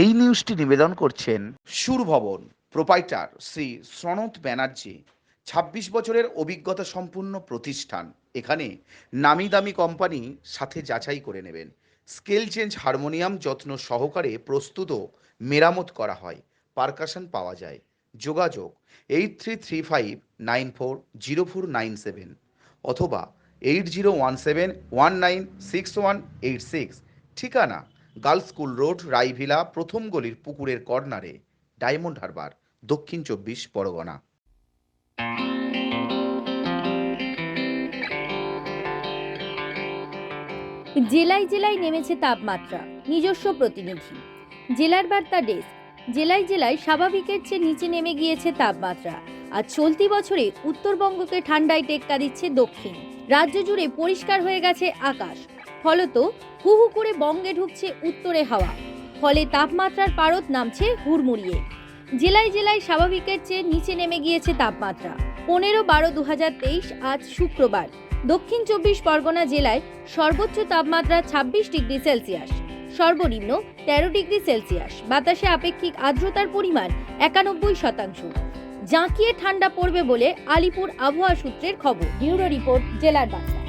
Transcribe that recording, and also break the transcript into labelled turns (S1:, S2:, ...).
S1: এই নিউজটি নিবেদন করছেন সুরভবন প্রোপাইটার শ্রী সনৎ ব্যানার্জি, ছাব্বিশ বছরের অভিজ্ঞতা সম্পূর্ণ প্রতিষ্ঠান। এখানে নামি দামি কোম্পানি সাথে যাচাই করে নেবেন। স্কেল চেঞ্জ হারমোনিয়াম যত্ন সহকারে প্রস্তুত মেরামত করা হয়। পারকাশন পাওয়া যায়। যোগাযোগ eight three three five nine four zero four nine seven অথবা eight zero one seven one nine six one eight six. ঠিকানা গার্লস স্কুল রোড রাইভিলা প্রথম গলির পুকুরের কর্নারে, ডায়মন্ড হারবার, দক্ষিণ চব্বিশ পরগনা।
S2: জেলায় জেলায় নেমেছে তাপমাত্রা, নিজস্ব প্রতিনিধি। জেলার বার্তা ডেস্ক, জেলায় জেলায় স্বাভাবিকের চেয়ে নিচে নেমে গিয়েছে তাপমাত্রা, আর চলতি বছরে উত্তরবঙ্গকে ঠান্ডায় টেক্কা দিচ্ছে দক্ষিণ। রাজ্য জুড়ে পরিষ্কার হয়ে গেছে আকাশ, ফলত হু হু করে বঙ্গে ঢুকছে উত্তরে হাওয়া। ফলে তাপমাত্রার পারদ নামছে হুড়মুড়িয়ে। জেলায় জেলায় স্বাভাবিকের চেয়ে নিচে নেমে গিয়েছে তাপমাত্রা। পনেরো বারো দু আজ শুক্রবার। দক্ষিণ চব্বিশ পরগনা জেলায় সর্বোচ্চ তাপমাত্রা ছাব্বিশ ডিগ্রি সেলসিয়াস। সর্বনিম্ন তেরো ডিগ্রি সেলসিয়াস। বাতাসে আপেক্ষিক আর্দ্রতার পরিমাণ একানব্বই শতাংশ। জাঁকিয়ে ঠান্ডা পড়বে বলে আলিপুর আবহাওয়া সূত্রের খবর। ব্যুরো রিপোর্ট, জেলার বার্তা